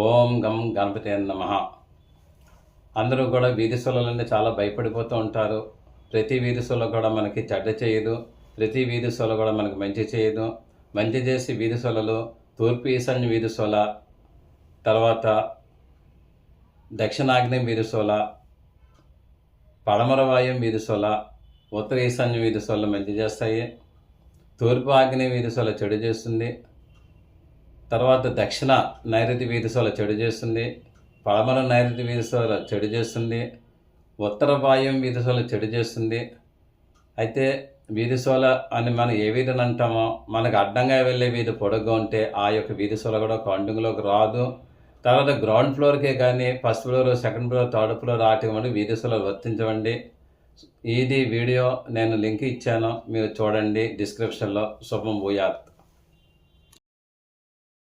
ఓం గం గణపతి నమ. అందరూ కూడా వీధి సొలలంటే చాలా భయపడిపోతూ ఉంటారు. ప్రతి వీధి సొల కూడా మనకి చెడ్డ చేయదు. ప్రతి వీధి సొల కూడా మనకి మంచి చేయదు. మంచి చేసి వీధి సొలలు తూర్పు ఈశాన్య వీధి సొల తర్వాత దక్షిణాగ్నేయం వీధి సొల పడమర వాయుం వీధి సొల ఉత్తర ఈశాన్య వీధి సొల మంచి చేస్తాయి. తూర్పు ఆగ్నేయ వీధి సొల చెడు చేస్తుంది. తర్వాత దక్షిణ నైరుతి వీధిసోల చెడు చేస్తుంది పడమర నైరుతి వీధిసోల చెడు చేస్తుంది ఉత్తర వాయుం వీధిసోల చెడు చేస్తుంది. అయితే వీధిసోల అని మనం ఏ వీధిని అంటామో మనకు అడ్డంగా వెళ్ళే వీధి పొడుగ్గా ఉంటే ఆ యొక్క వీధిసోల కూడా కౌంటింగ్లోకి రాదు. తర్వాత గ్రౌండ్ ఫ్లోర్కే కానీ first floor second floor third floor వాటికి వీధిసోల వర్తించవండి. ఇది వీడియో నేను లింక్ ఇచ్చాను మీరు చూడండి డిస్క్రిప్షన్లో శుభం భూయాత్.